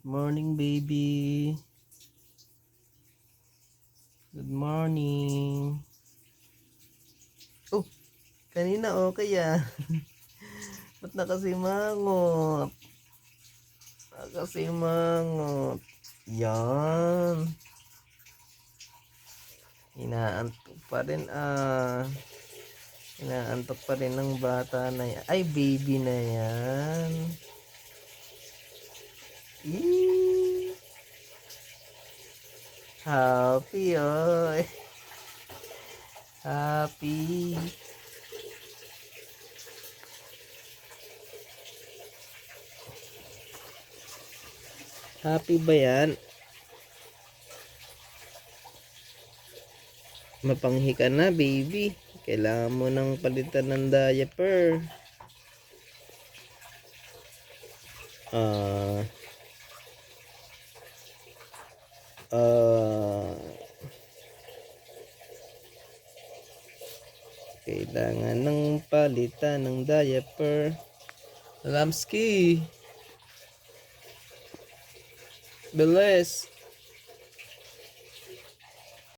Morning, baby. Good morning. Oh, kanina okay ah. Ba't nakasimangot? Nakasimangot. Yan. Inaantok pa rin ah. Inaantok pa rin ng bata na yan. Ay, baby na yan. Eee. Happy, oy. Happy. Happy ba yan? Mapanghi ka na, baby. Kailangan mo nang palitan ng diaper. Ah. Ah. kailangan ng palitan ng diaper. Lamski. Bilis.